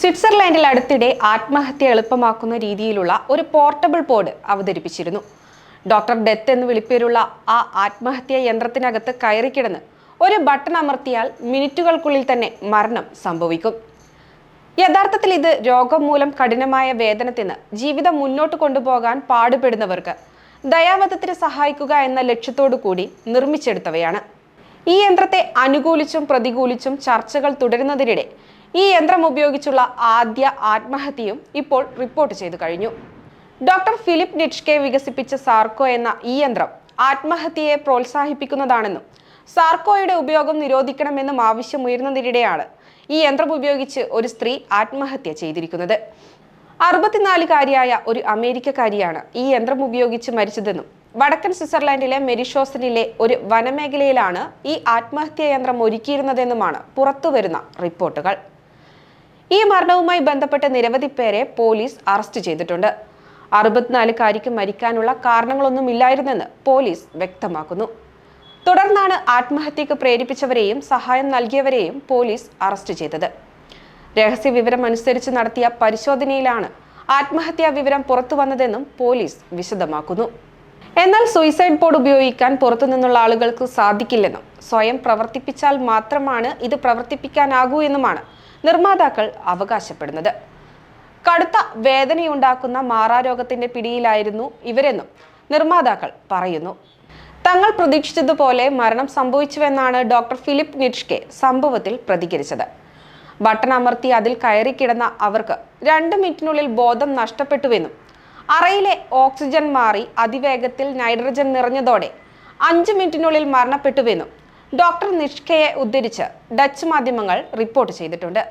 സ്വിറ്റ്സർലാൻഡിൽ അടുത്തിടെ ആത്മഹത്യ എളുപ്പമാക്കുന്ന രീതിയിലുള്ള ഒരു പോർട്ടബിൾ ബോർഡ് അവതരിപ്പിച്ചിരുന്നു. ഡോക്ടർ ഡെത്ത് എന്ന് വിളിപ്പേരുള്ള ആ ആത്മഹത്യ യന്ത്രത്തിനകത്ത് കയറിക്കിടന്ന് ഒരു ബട്ടൺ അമർത്തിയാൽ മിനിറ്റുകൾക്കുള്ളിൽ തന്നെ മരണം സംഭവിക്കും. യഥാർത്ഥത്തിൽ ഇത് രോഗം മൂലം കഠിനമായ വേദനത്തിന് ജീവിതം മുന്നോട്ട് കൊണ്ടുപോകാൻ പാടുപെടുന്നവർക്ക് ദയാവധത്തിന് സഹായിക്കുക എന്ന ലക്ഷ്യത്തോടു കൂടി നിർമ്മിച്ചെടുത്തവയാണ്. ഈ യന്ത്രത്തെ അനുകൂലിച്ചും പ്രതികൂലിച്ചും ചർച്ചകൾ തുടരുന്നതിനിടെ ഈ യന്ത്രം ഉപയോഗിച്ചുള്ള ആദ്യ ആത്മഹത്യയും ഇപ്പോൾ റിപ്പോർട്ട് ചെയ്തു കഴിഞ്ഞു. ഡോക്ടർ ഫിലിപ്പ് നിറ്റ്ഷ്കെ വികസിപ്പിച്ച സാർക്കോ എന്ന ഈ യന്ത്രം ആത്മഹത്യയെ പ്രോത്സാഹിപ്പിക്കുന്നതാണെന്നും സാർക്കോയുടെ ഉപയോഗം നിരോധിക്കണമെന്നും ആവശ്യമുയർന്നതിനിടെയാണ് ഈ യന്ത്രം ഉപയോഗിച്ച് ഒരു സ്ത്രീ ആത്മഹത്യ ചെയ്തിരിക്കുന്നത്. അറുപത്തിനാലുകാരിയായ ഒരു അമേരിക്കക്കാരിയാണ് ഈ യന്ത്രം ഉപയോഗിച്ച് മരിച്ചതെന്നും വടക്കൻ സ്വിറ്റ്സർലാൻഡിലെ മെരിഷോസനിലെ ഒരു വനമേഖലയിലാണ് ഈ ആത്മഹത്യാ യന്ത്രം ഒരുക്കിയിരുന്നതെന്നുമാണ് പുറത്തുവരുന്ന റിപ്പോർട്ടുകൾ. ഈ മരണവുമായി ബന്ധപ്പെട്ട് നിരവധി പേരെ പോലീസ് അറസ്റ്റ് ചെയ്തിട്ടുണ്ട്. അറുപത്തിനാലുകാരിക്ക് മരിക്കാനുള്ള കാരണങ്ങളൊന്നും ഇല്ലായിരുന്നെന്ന് പോലീസ് വ്യക്തമാക്കുന്നു. തുടർന്നാണ് ആത്മഹത്യക്ക് പ്രേരിപ്പിച്ചവരെയും സഹായം നൽകിയവരെയും പോലീസ് അറസ്റ്റ് ചെയ്തത്. രഹസ്യ വിവരം അനുസരിച്ച് നടത്തിയ പരിശോധനയിലാണ് ആത്മഹത്യാ വിവരം പുറത്തു വന്നതെന്നും പോലീസ് വിശദമാക്കുന്നു. എന്നാൽ സൂയിസൈഡ് ബോർഡ് ഉപയോഗിക്കാൻ പുറത്തുനിന്നുള്ള ആളുകൾക്ക് സാധിക്കില്ലെന്നും സ്വയം പ്രവർത്തിപ്പിച്ചാൽ മാത്രമാണ് ഇത് പ്രവർത്തിപ്പിക്കാനാകൂ എന്നുമാണ് നിർമ്മാതാക്കൾ അവകാശപ്പെടുന്നത്. കടുത്ത വേദനയുണ്ടാക്കുന്ന മാറാരോഗത്തിന്റെ പിടിയിലായിരുന്നു ഇവരെന്നും നിർമ്മാതാക്കൾ പറയുന്നു. തങ്ങൾ പ്രതീക്ഷിച്ചതുപോലെ മരണം സംഭവിച്ചുവെന്നാണ് ഡോക്ടർ ഫിലിപ്പ് നിഷ്കെ സംഭവത്തിൽ പ്രതികരിച്ചത്. ബട്ടൺ അമർത്തി അതിൽ കയറി കിടന്ന അവർക്ക് രണ്ട് മിനിറ്റിനുള്ളിൽ ബോധം നഷ്ടപ്പെട്ടുവെന്നും അറയിലെ ഓക്സിജൻ മാറി അതിവേഗത്തിൽ നൈട്രജൻ നിറഞ്ഞതോടെ അഞ്ച് മിനിറ്റിനുള്ളിൽ മരണപ്പെട്ടുവെന്നും ഡോക്ടർ നിഷ്കയെ ഉദ്ധരിച്ച് ഡച്ച് മാധ്യമങ്ങൾ റിപ്പോർട്ട് ചെയ്തിട്ടുണ്ട്.